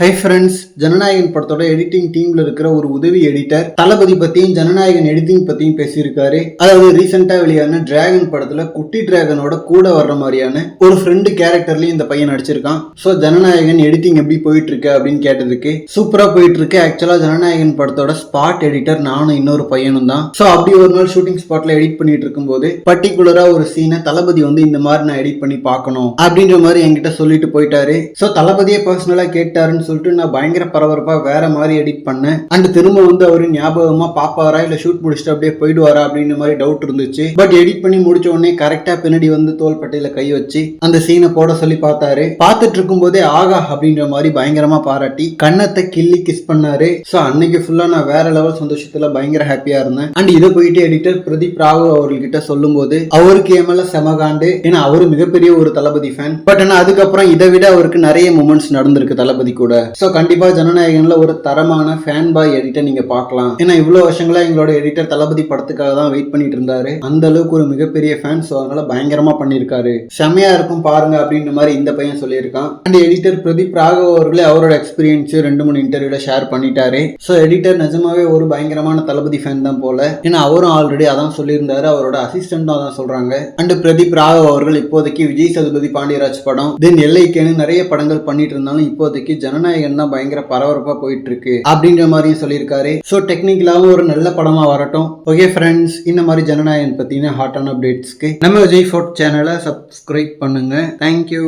Hi friends Jananayagan படத்தோட editing டீம்ல இருக்கிற ஒரு உதவி எடிட்டர் தளபதி பத்தியும் ஜனநாயகன் எடிட்டிங் பத்தியும் பேசியிருக்காரு. அதாவது ரீசெண்டா வெளியான டிராகன் படத்துல குட்டி டிராகனோட கூட வர்ற மாதிரியான ஒரு ஃப்ரெண்டு கேரக்டர்லயும் இந்த பையன் நடிச்சிருக்கான். ஸோ ஜனநாயகன் எடிட்டிங் எப்படி போயிட்டு இருக்கு அப்படின்னு கேட்டதுக்கு சூப்பரா போயிட்டு இருக்கு ஆக்சுவலா ஜனநாயகன் படத்தோட ஸ்பாட் எடிட்டர் நானும் இன்னொரு பையனும் தான். ஸோ அப்படி ஒரு நாள் ஷூட்டிங் ஸ்பாட்ல எடிட் பண்ணிட்டு இருக்கும்போது பர்டிகுலரா ஒரு சீனை தளபதி வந்து இந்த மாதிரி நான் எடிட் பண்ணி பார்க்கணும் அப்படின்ற மாதிரி என்கிட்ட சொல்லிட்டு போயிட்டாரு. ஸோ தளபதியே பர்சனலா கேட்டாருன்னு சொல்லிட்டு நான் பயங்கர பரபரப்பா வேற மாதிரி எடிட் பண்ணேன். அண்ட் திரும்ப வந்து அவரு ஞாபகமா பாப்பாரா இல்ல ஷூட் முடிச்சுட்டு அப்படியே போயிடுவாரா? அப்படின்னு மாதிரி டவுட் இருந்துச்சு. பட் எடிட் பண்ணி முடிச்ச உடனே கரெக்டா பின்னாடி வந்து தோள்பட்டையில கை வச்சு அந்த சீனை போட சொல்லி பார்த்தாரு. பார்த்துட்டு இருக்கும் போதே ஆகா அப்படின்ற மாதிரி பயங்கரமா பாராட்டி கன்னத்தை கிள்ளி கிஸ் பண்ணாரு. ஸோ அன்னைக்கு ஃபுல்லா நான் வேற லெவல் சந்தோஷத்துல பயங்கர ஹாப்பியா இருந்தேன். அண்ட் இதை போயிட்டு எடிட்டர் பிரதீப் ராவ் அவர்கிட்ட சொல்லும்போது அவருக்கு என் மேல செமகாண்டு ஏன்னா அவரு மிகப்பெரிய ஒரு தளபதி ஃபேன் பட் ஆனா அதுக்கப்புறம் இதை விட அவருக்கு நிறைய மூமெண்ட்ஸ் நடந்திருக்கு தளபதி கூட. ஸோ கண்டிப்பா ஜனநாயகன்ல ஒரு தரமான ஃபேன் பாய் எடிட்டர் நீங்க பார்க்கலாம். ஏன்னா இவ்வளவு வருஷங்களா எங்களோட எடிட்டர் தளபதி படத்துக்காக தான் வெயிட் பண்ணிட்டு இருந்தாரு. அந்த அளவுக்கு ஒரு மிகப்பெரிய ஃபேன் ஸோ அதனால பயங்கரமா பண்ணியிருக்காரு செமையா இருக்கும் பாருங்க அப்படின்ற மாதிரி இந்த பையன் சொல்லியிருக்கான். அண்ட் எடிட்டர் பிரதீப் ராகவ் அவர்களே அவரோட எக்ஸ்பீரியன்ஸ் ரெண்டு மூணு இன்டர்வியூல ஷேர் பண்ணிட்டாரு. ஸோ எடிட்டர் நிஜமாவே ஒரு பயங்கரமான தளபதி ஃபேன் தான் போல. ஏன்னா அவரும் ஆல்ரெடி அதான் சொல்லியிருந்தாரு. அவரோட அசிஸ்டண்டும் அதான் சொல்றாங்க. அண்ட் பிரதீப் ராகவ் அவர்கள் இப்போதைக்கு விஜய் சதுபதி பாண்டியராஜ் படம் தென் எல்லைக்கேன்னு நிறைய படங்கள் பண்ணிட்டு இருந்தாலும் இப்போதைக்கு ஜனநாயகன் தான் பயங்கர பரபரப்பா போயிட்டு இருக்கு அப்படின்ற மாதிரியும் சொல்லியிருக்காரு. ஸோ டெக்னிக்கலாவும் ஒரு நல்ல படமா வரட்டும். ஓகே ஃப்ரெண்ட்ஸ் இந்த மாதிரி ஜனநாயகன் பத்தின ஹாட்டான அப்டேட்ஸ்க்கு நம்ம விஜய் ஃபோர்ட் சேனலை சப்ஸ்கிரைப் பண்ணுங்க. Thank you